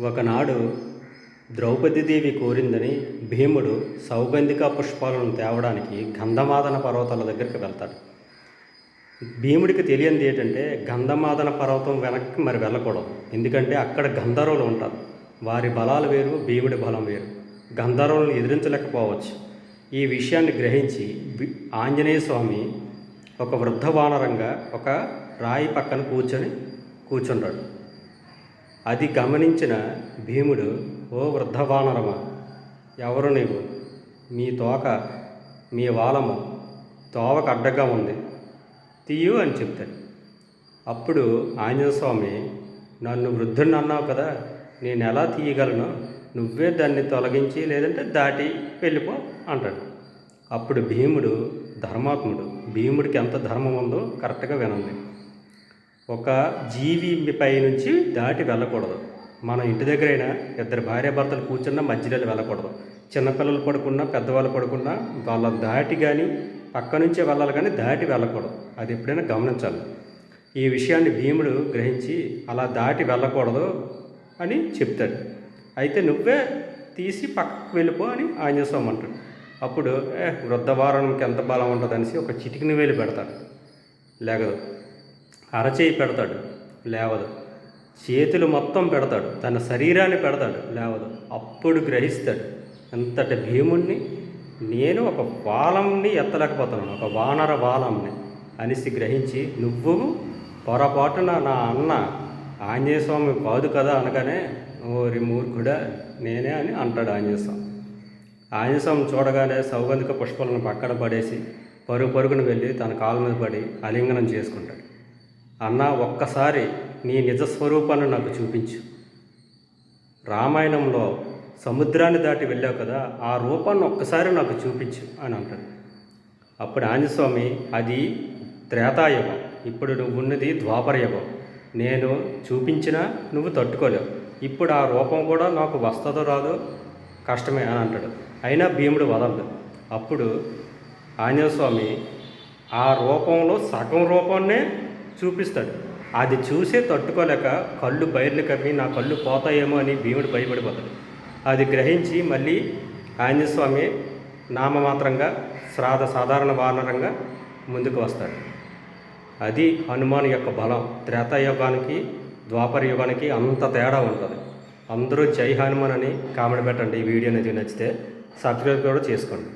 ఒకనాడు ద్రౌపదీదేవి కోరిందని భీముడు సౌగంధిక పుష్పాలను తేవడానికి గంధమాదన పర్వతాల దగ్గరికి వెళ్తాడు. భీముడికి తెలియంది ఏంటంటే గంధమాదన పర్వతం వెనక్కి మరి వెళ్ళకూడదు. ఎందుకంటే అక్కడ గంధర్వులు ఉంటారు. వారి బలాలు వేరు భీముడి బలం వేరు. గంధర్వులను ఎదిరించలేకపోవచ్చు. ఈ విషయాన్ని గ్రహించి ఆంజనేయ స్వామి ఒక వృద్ధ వానరంగా ఒక రాయి పక్కన కూర్చొని కూర్చుంటాడు. అది గమనించిన భీముడు ఓ వృద్ధ వానరమా ఎవరు నీవు? మీ తోక మీ వాలము తోవకు అడ్డగా ఉంది. తీయు అని చెప్తాడు. అప్పుడు ఆంజనేయస్వామి నన్ను వృద్ధుడిని అన్నావు కదా నేను ఎలా తీయగలను? నువ్వే దాన్ని తొలగించి లేదంటే దాటి వెళ్ళిపో అంటాడు. అప్పుడు భీముడు ధర్మాత్ముడు భీముడికి ఎంత ధర్మం ఉందో కరెక్ట్గా వినండి. ఒక జీవి పై నుంచి దాటి వెళ్ళకూడదు. మన ఇంటి దగ్గరైనా ఇద్దరు భార్యాభర్తలు కూర్చున్నా మధ్యలో వెళ్ళకూడదు. చిన్నపిల్లలు పడుకున్నా పెద్దవాళ్ళు పడుకున్నా వాళ్ళ దాటి కానీ పక్క నుంచే వెళ్ళాలి కానీ దాటి వెళ్ళకూడదు. అది ఎప్పుడైనా గమనించాలి. ఈ విషయాన్ని భీముడు గ్రహించి అలా దాటి వెళ్ళకూడదు అని చెప్తాడు. అయితే నువ్వే తీసి పక్కకు వెళ్ళిపో అని ఆంజనేయ అంటాడు. అప్పుడు ఏ వృద్ధవారానికి ఎంత బలం ఉంటుంది అనేసి ఒక చిటికిని వేలు పెడతాడు. లేగదు. అరచేయి పెడతాడు లేవదు. చేతులు మొత్తం పెడతాడు తన శరీరాన్ని పెడతాడు లేవదు. అప్పుడు గ్రహిస్తాడు అంతటి భీముణ్ణి నేను ఒక వాలంని ఎత్తలేకపోతున్నాను ఒక వానర వాలంని అనేసి గ్రహించి నువ్వు పొరపాటున నా అన్న ఆంజనేయ స్వామి కాదు కదా అనగానే ఓరి మూర్ఖుడా నేనే అని అంటాడు ఆంజనేయ స్వామి ఆంజనేయ స్వామి చూడగానే సౌగంధిక పుష్పాలను పక్కన పడేసి పరుగు పరుగున వెళ్ళి తన కాళ్ళ మీద పడి అలింగనం చేసుకుంటాడు. అన్నా ఒక్కసారి నీ నిజ స్వరూపాన్ని నాకు చూపించు. రామాయణంలో సముద్రాన్ని దాటి వెళ్ళావు కదా ఆ రూపాన్ని ఒక్కసారి నాకు చూపించు అని అంటాడు. అప్పుడు ఆంజస్వామి అది త్రేతాయుగం. ఇప్పుడు నువ్వు ఉన్నది ద్వాపరయుగం. నేను చూపించినా నువ్వు తట్టుకోలేవు. ఇప్పుడు ఆ రూపం కూడా నాకు వస్తుందో రాదో కష్టమే అని అంటాడు. అయినా భీముడు వదలడు. అప్పుడు ఆంజనేయ స్వామి ఆ రూపంలో సగం రూపాన్నే చూపిస్తాడు. అది చూసే తట్టుకోలేక కళ్ళు బయర్లు కమ్మి నా కళ్ళు పోతాయేమో అని భీముడు భయపడిపోతాడు. అది గ్రహించి మళ్ళీ ఆంజనేయస్వామి నామమాత్రంగా శ్రాద సాధారణ వానరంగా ముందుకు వస్తాడు. అది హనుమాన్ యొక్క బలం. త్రేతాయుగానికి ద్వాపర యుగానికి అంత తేడా ఉంటుంది అందరూ జై హనుమాన్ అని కామెంట్ పెట్టండి ఈ వీడియో. అనేది నచ్చితే సబ్స్క్రైబ్ కూడా చేసుకోండి.